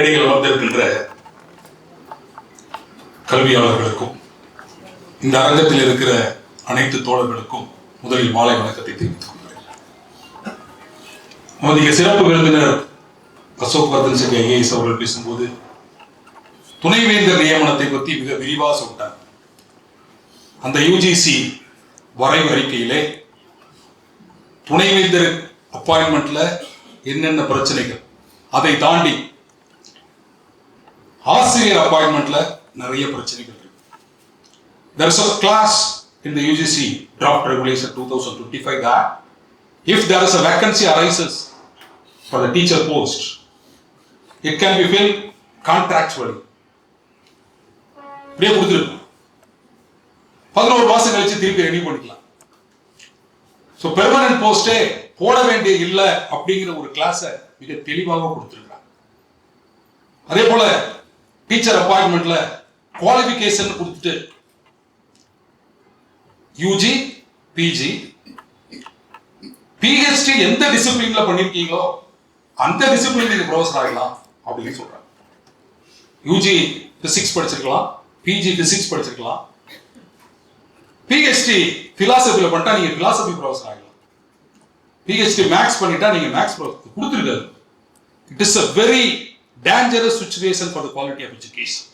மேடைகள் வந்திருக்கின்ற கல்வியாளர்களுக்கும் இந்த அரங்கத்தில் இருக்கிற அனைத்து தோழர்களுக்கும் முதலில் மாலை வணக்கத்தை தெரிவித்துக் கொள்கிறேன். நமது சிறப்பு விருந்தினர் அசோக் வர்தன் சிங் ஐஏஎஸ் அவர்கள் பேசும்போது துணைவேந்தர் நியமனத்தை பற்றி மிக விரிவாக சொல்லிட்டாங்க. அந்த யூஜிசி வரைவு அறிக்கையிலே துணைவேந்தர் அப்பாயின்மெண்ட்ல என்னென்ன பிரச்சனைகள் அதை தாண்டி ஆசிரியர் அப்பாயின்மெண்ட்ல நிறைய பிரச்சனைகள் இருக்கு. There is a class in the UGC draft regulation 2025 that if there is a vacancy arises for the teacher post it can be filled contractually. இப்படியே கொடுத்துருக்கோம். பதினோரு மாசம் கழிச்சு திருப்பி ரெடி பண்ணிக்கலாம். ஸோ பெர்மனன்ட் போஸ்டே போட வேண்டிய இல்லை அப்படிங்கிற ஒரு கிளாஸை மிக தெளிவாக கொடுத்துருக்காங்க அதே போல டீச்சர் அப்பாயின்மெண்ட்ல குவாலிஃபிகேஷன் கொடுத்துட்டு. யூஜி பிஜி பிஹெச்டி எந்த டிசிப்ளின்ல பண்ணிருக்கீங்களோ அந்த டிசிப்ளின் நீங்க ப்ரொஃபஸர் ஆகலாம் அப்படின்னு சொல்றாங்க. யூஜி பிசிக்ஸ் படிச்சிருக்கலாம் பிஜி பிசிக்ஸ் படிச்சிருக்கலாம். பிஹெச்டி பிலாசபில பண்ணிட்டா நீங்க பிலாசபி ப்ரொஃபஸர் ஆகலாம் பிஹெச்டி மேக்ஸ் பண்ணிட்டா நீங்க மேக்ஸ் கொடுத்துருக்காரு it is a very dangerous situation for the quality of education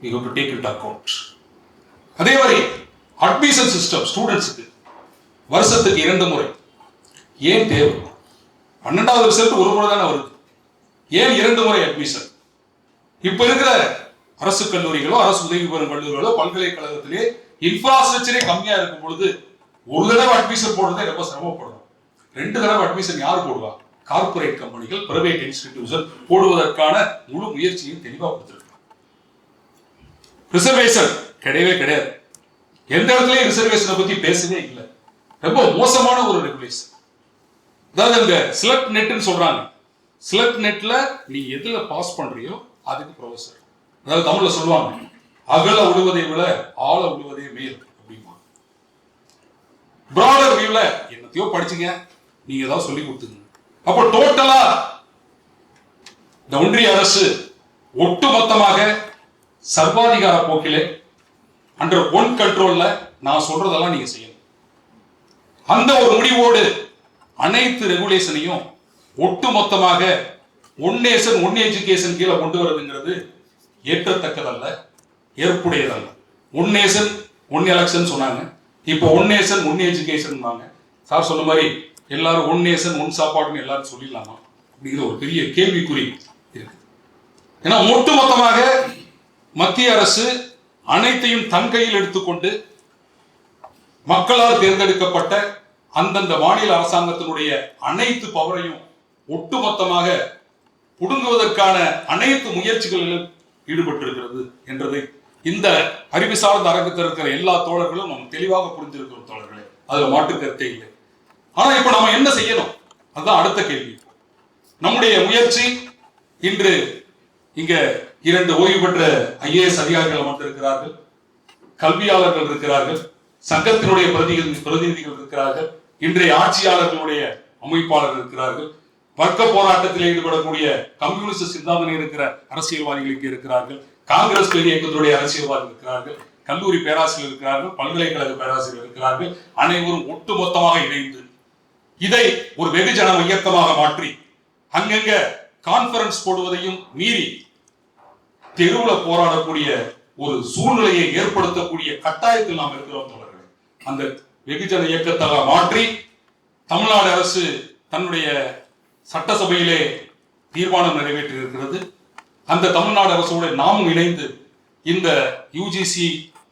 you have to take it account அதே மாதிரி அட்மிஷன் சிஸ்டம் ஸ்டூடெண்ட்ஸுக்கு வருஷத்துக்கு இரண்டு முறை. ஏன் தேவை? பன்னெண்டாவது ரிசல்ட் ஒரு முறை தானே வருது. ஏன் இரண்டு முறை அட்மிஷன் இப்ப இருக்கிற அரசு கல்லூரிகளோ அரசு உதவி பெறும் கல்லூரிகளோ பல்கலைக்கழகத்திலே இன்ஃப்ராஸ்ட்ரக்சரே கம்மியா இருக்கும் பொழுது ஒரு தடவை அட்மிஷன் போடுறதே ரொம்ப சிரமப்படும் ரெண்டு தடவை அட்மிஷன் யார் போடுவா? கார்ப்பரேட் கம்பெனிகள் பிரைவேட் இன்ஸ்டிடியூஷன் போடுவதற்கான முழு முயற்சியும் தெளிவா கொடுத்திருக்காங்க. ரிசர்வேஷன் கிடையவே கிடையாது. எந்த இடத்துலயும் ரிசர்வேஷனை பத்தி பேசவே இல்லை. ரொம்ப மோசமான ஒரு ரெகுலேஷன் அதாவது இந்த சிலக்ட் நெட்னு சொல்றாங்க. சிலக்ட் நெட்ல நீ எதுல பாஸ் பண்றியோ அதுக்கு ப்ரொஃபசர் அதாவது தமிழ்ல சொல்லுவாங்க அகல விடுவதை விட ஆழ விழுவதே மேல் அப்படிமா பிராடர் வியூல என்னத்தையோ படிச்சுங்க. நீங்க ஏதாவது சொல்லி கொடுத்துங்க அப்போ டோட்டலா இந்த ஒன்றிய அரசு ஒட்டுமொத்தமாக சர்வாதிகார போக்கிலே அண்டர் ஒன் கண்ட்ரோல்ல நான் சொல்றதெல்லாம் நீங்க செய்யணும். அந்த ஒரு முடிவோடு அனைத்து ரெகுலேஷனையும் ஒட்டுமொத்தமாக ஒன் நேஷன் ஒன் எஜுகேஷன் கீழே கொண்டு வருதுங்கிறது ஏற்றத்தக்கதல்ல ஏற்புடையதல்ல. ஒன் நேஷன் ஒன் எலெக்ஷன் சொன்னாங்க. இப்போ one nation one education sir சொன்ன மாதிரி எல்லாரும் ஒன் நேசன் ஒன் சாப்பாடுன்னு எல்லாரும் சொல்லிடலாமா? அப்படிங்கிற ஒரு பெரிய கேள்விக்குறி ஏன்னா ஏன்னா ஒட்டுமொத்தமாக மத்திய அரசு அனைத்தையும் தன் கையில் எடுத்துக்கொண்டு மக்களால் தேர்ந்தெடுக்கப்பட்ட அந்தந்த மாநில அரசாங்கத்தினுடைய அனைத்து பவரையும் ஒட்டுமொத்தமாக புடுங்குவதற்கான அனைத்து முயற்சிகளிலும் ஈடுபட்டிருக்கிறது என்றதை இந்த அறிவு சார்ந்த அரங்கத்தில் இருக்கிற எல்லா தோழர்களும் நம்ம தெளிவாக புரிஞ்சிருக்கிற தோழர்களே. அதுல மாற்று கருத்தே இல்லை. ஆனா இப்ப நம்ம என்ன செய்யணும்? அதுதான் அடுத்த கேள்வி. நம்முடைய முயற்சி இன்று இங்க இரண்டு ஓய்வு பெற்ற ஐஏஎஸ் அதிகாரிகள் அமர்ந்திருக்கிறார்கள். கல்வியாளர்கள் இருக்கிறார்கள். சங்கத்தினுடைய பிரதிநிதி பிரதிநிதிகள் இருக்கிறார்கள். இன்றைய ஆட்சியாளர்களுடைய அமைப்பாளர்கள் இருக்கிறார்கள். வர்க்க போராட்டத்தில் ஈடுபடக்கூடிய கம்யூனிஸ்ட் சிந்தாந்தனை இருக்கிற அரசியல்வாதிகள் இங்கே இருக்கிறார்கள். காங்கிரஸ் பெரிய இயக்கத்துடைய அரசியல்வாதிகள் இருக்கிறார்கள். கல்லூரி பேராசிரியர் இருக்கிறார்கள். பல்கலைக்கழக பேராசிரியர் இருக்கிறார்கள். அனைவரும் ஒட்டுமொத்தமாக இணைந்து இதை ஒரு வெகுஜன இயக்கமாக மாற்றி அங்கங்க கான்பரன்ஸ் போடுவதையும் மீறி தெருவில் போராடக்கூடிய ஒரு சூழ்நிலையை ஏற்படுத்தக்கூடிய கட்டாயத்தில் நாம் இருக்கிறோம் தோழர்களே. அந்த வெகுஜன இயக்கத்தாக மாற்றி தமிழ்நாடு அரசு தன்னுடைய சட்டசபையிலே தீர்மானம் நிறைவேற்றி இருக்கிறது அந்த தமிழ்நாடு அரசோடு நாமும் இணைந்து இந்த UGC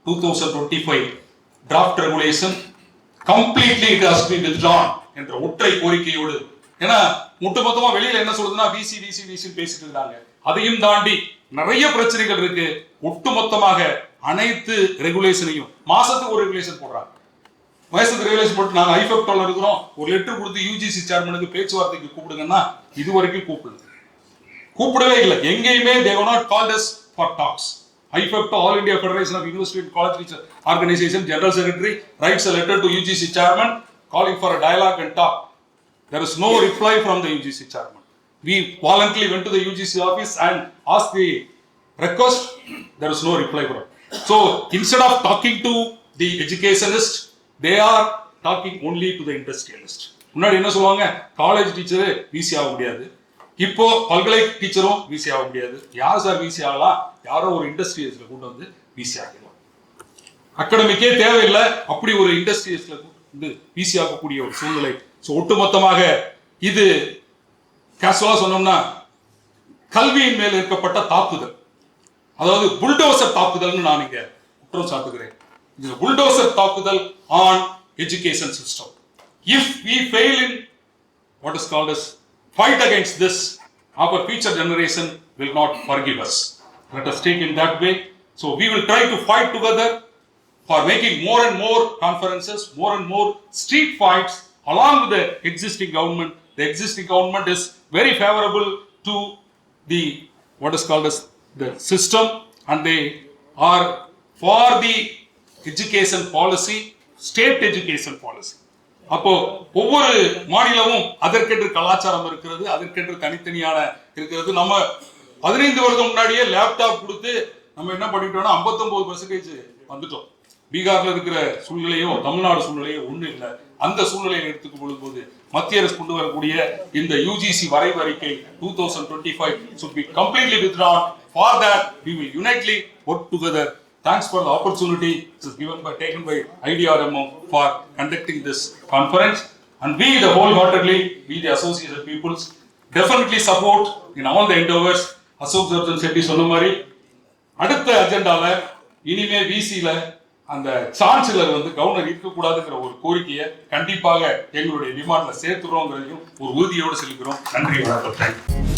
two thousand twenty five draft regulation completely it has be withdrawn. என்ற ஒற்றை கோரிக்கையோடு. ஏன்னா ஒட்டுமொத்தமா வெளியில என்ன சொல்றதுன்னா விசி விசி விசி பேசிட்டு இருந்தாங்க அதையும் தாண்டி நிறைய பிரச்சனைகள் இருக்கு. ஒட்டுமொத்தமாக அனைத்து ரெகுலேஷனையும். மாசத்துக்கு ஒரு ரெகுலேஷன் போடுறாங்க. வயசுக்கு ரெகுலேஷன் போட்டு நாங்க ஐஃபெக்டோல இருக்கிறோம் ஒரு லெட்டர் கொடுத்து யூஜிசி சேர்மனுக்கு பேச்சுவார்த்தைக்கு கூப்பிடுங்கன்னா இது வரைக்கும் கூப்பிடுங்க கூப்பிடவே இல்லை. எங்கேயுமே they not call does for talks AIFUCTO all India federation of university college teacher organisation general secretary writes letter to UGC chairman calling for a dialogue and talk. There is no reply from the UGC chairman. we voluntarily went to the UGC office and asked the request. There was no reply from. So instead of talking to the educationist, they are talking only to the industrialist. முன்னாடி என்ன சொல்லுவாங்க college teacher விசி ஆக முடியாது இப்போ பல்கலை டீச்சரும் விசி ஆக முடியாது யார் சார் விசி ஆகலாம் யாரோ ஒரு இண்டஸ்ட்ரியல்ஸ்ல கொண்டு வந்து விசி ஆகிடலாம் அகாடமிக்கே தேவையில்லை அப்படி ஒரு இண்டஸ்ட்ரியல்ஸ்ல வந்து ஒரு சூழ்நிலை. ஸோ ஒட்டுமொத்தமாக இது கேஷுவலாக சொன்னோம்னா கல்வியின் மேல் இருக்கப்பட்ட தாக்குதல். அதாவது புல்டோசர் தாக்குதல்னு நான் இங்க குற்றம் சாட்டுகிறேன். இது புல்டோசர் தாக்குதல் on education system if we fail in what is called is fight against this our future generation will not forgive us let us take in that way so we will try to fight together for making more and more conferences, more and more street fights along with the existing government. The existing government is very favorable to the what is called as the system and they are for the education policy, state education policy. அப்போ ஒவ்வொரு மாநிலமும் அதற்கென்று கலாச்சாரம் இருக்கிறது அதற்கென்று தனித்தனியான இருக்கிறது நம்ம பதினைந்து வருடம் முன்னாடியே லேப்டாப் கொடுத்து நம்ம என்ன பண்ணிட்டோம்னா 59% பர்சன்டேஜ் வந்துட்டோம் பீகார்ல இருக்கிற சூழ்நிலையும் தமிழ்நாடு சூழ்நிலையும் ஒன்றும் இல்லை அந்த சூழ்நிலையை எடுத்துக்கு பொழுது மத்திய அரசு கொண்டு வரக்கூடிய இந்த யூஜிசி வரைவு அறிக்கை two thousand twenty five should completely with not for that we will unitedly work together thanks for the opportunity is given by taken by idea IDRMO for conducting this conference and we the wholeheartedly we the association peoples definitely support in all the endeavours Ashok ஜர்ஜன் Chetty சொன்ன மாதிரி அடுத்த அஜெண்டாவில் இனிமே பிசியில் அந்த chancellor வந்து governor இருக்கக்கூடாதுங்கிற ஒரு கோரிக்கையை கண்டிப்பாக எங்களுடைய டிமாண்ட்ல சேர்த்துறோங்கிறதையும் ஒரு உறுதியோடு செலுத்துகிறோம் நன்றி வணக்கம்.